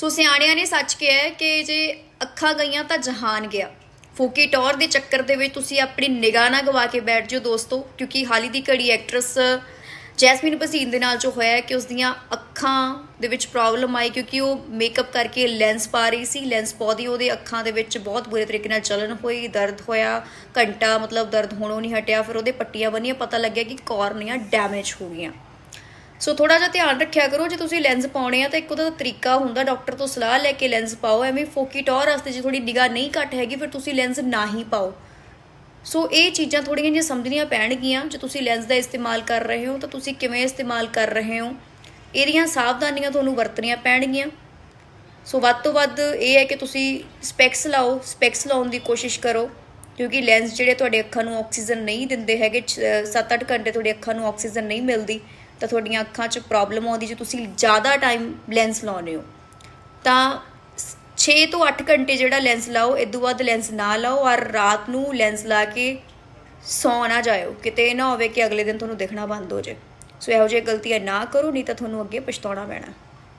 ਸੋ ਸਿਆਣਿਆਂ ਨੇ ਸੱਚ ਕਿਹਾ ਕਿ ਜੇ ਅੱਖਾਂ ਗਈਆਂ ਤਾਂ ਜਹਾਨ ਗਿਆ। ਫੋਕੀ ਟੌਰ ਦੇ ਚੱਕਰ ਦੇ ਵਿੱਚ ਤੁਸੀਂ ਆਪਣੀ ਨਿਗਾਹ ਨਾ ਗਵਾ ਕੇ ਬੈਠ ਜਾਓ ਦੋਸਤੋ, ਕਿਉਂਕਿ ਹਾਲੀ ਦੀ ਘੜੀ ਐਕਟਰੈਸ ਜੈਸਮੀਨ ਭਸੀਨ ਦੇ ਨਾਲ ਜੋ ਹੋਇਆ ਕਿ ਉਸ ਦੀਆਂ ਅੱਖਾਂ ਦੇ ਵਿੱਚ ਪ੍ਰੋਬਲਮ ਆਈ ਕਿਉਂਕਿ ਉਹ ਮੇਕਅਪ ਕਰਕੇ ਲੈਂਸ ਪਾ ਰਹੀ ਸੀ ਲੈਂਸ ਪਾਉਦੀ ਉਹਦੇ ਅੱਖਾਂ ਦੇ ਵਿੱਚ ਬਹੁਤ ਬੁਰੇ ਤਰੀਕੇ ਨਾਲ ਜਲਨ ਹੋਈ, ਦਰਦ ਹੋਇਆ, ਘੰਟਾ ਮਤਲਬ ਦਰਦ ਹੋਣੋਂ ਨਹੀਂ ਹਟਿਆ, ਫਿਰ ਉਹਦੇ ਪੱਟੀਆਂ ਬੰਨੀਆਂ, ਪਤਾ ਲੱਗਿਆ ਕਿ ਕੋਰਨੀਆਂ ਡੈਮੇਜ ਹੋ ਗਈਆਂ। ਸੋ ਥੋੜਾ ਜਿਹਾ ਧਿਆਨ ਰੱਖਿਆ ਕਰੋ, ਜੇ ਤੁਸੀਂ ਲੈਂਸ ਪਾਉਣੇ ਆ ਤਾਂ ਇੱਕ ਉਹਦਾ ਤਰੀਕਾ ਹੁੰਦਾ, ਡਾਕਟਰ ਤੋਂ ਸਲਾਹ ਲੈ ਕੇ ਲੈਂਸ ਪਾਓ, ਐਵੇਂ ਫੋਕੀ ਟੌਰ ਵਾਸਤੇ ਜੇ ਥੋੜੀ ਨਿਗਾਹ ਨਹੀਂ ਘੱਟ ਹੈਗੀ, ਫਿਰ ਤੁਸੀਂ ਲੈਂਸ ਨਾ ਹੀ ਪਾਓ। ਸੋ ਇਹ ਚੀਜ਼ਾਂ ਥੋੜੀਆਂ ਜਿਹੀਆਂ ਸਮਝਣੀਆਂ ਪੈਣਗੀਆਂ, ਜੇ ਤੁਸੀਂ ਲੈਂਸ ਦਾ ਇਸਤੇਮਾਲ ਕਰ ਰਹੇ ਹੋ ਤਾਂ ਤੁਸੀਂ ਕਿਵੇਂ ਇਸਤੇਮਾਲ ਕਰ ਰਹੇ ਹੋ, ਇਹਦੀਆਂ ਸਾਵਧਾਨੀਆਂ ਤੁਹਾਨੂੰ ਵਰਤਣੀਆਂ ਪੈਣਗੀਆਂ। ਸੋ ਵੱਧ ਤੋਂ ਵੱਧ ਇਹ ਹੈ ਕਿ ਤੁਸੀਂ ਸਪੈਕਸ ਲਾਓ ਸਪੈਕਸ ਲਾਉਣ ਦੀ ਕੋਸ਼ਿਸ਼ ਕਰੋ, ਕਿਉਂਕਿ ਲੈਂਸ ਜਿਹੜੇ ਤੁਹਾਡੇ ਅੱਖਾਂ ਨੂੰ ਆਕਸੀਜਨ ਨਹੀਂ ਦਿੰਦੇ ਹੈਗੇ 7-8 ਘੰਟੇ ਤੁਹਾਡੇ ਅੱਖਾਂ ਨੂੰ ਆਕਸੀਜਨ ਨਹੀਂ ਮਿਲਦੀ। ਤਾਂ ਤੁਹਾਡੀਆਂ ਅੱਖਾਂ 'ਚ ਪ੍ਰੋਬਲਮ ਆਉਂਦੀ ਜੇ ਤੁਸੀਂ ਜ਼ਿਆਦਾ ਟਾਈਮ ਲੈਂਸ ਲਾਉਂਦੇ ਹੋ। ਤਾਂ 6 ਤੋਂ 8 ਘੰਟੇ ਜਿਹੜਾ ਲੈਂਸ ਲਾਓ, ਇਹ ਤੋਂ ਬਾਅਦ ਲੈਂਸ ਨਾ ਲਾਓ ਔਰ ਰਾਤ ਨੂੰ ਲੈਂਸ ਲਾ ਕੇ ਸੌ ਨਾ ਜਾਇਓ। ਕਿਤੇ ਨਾ ਹੋਵੇ ਕਿ ਅਗਲੇ ਦਿਨ ਤੁਹਾਨੂੰ ਦੇਖਣਾ ਬੰਦ ਹੋ ਜਾਏ। ਸੋ ਇਹੋ ਜਿਹੀਆਂ ਗਲਤੀਆਂ ਨਾ ਕਰੋ, ਨਹੀਂ ਤਾਂ ਤੁਹਾਨੂੰ ਅੱਗੇ ਪਛਤਾਉਣਾ ਪੈਣਾ।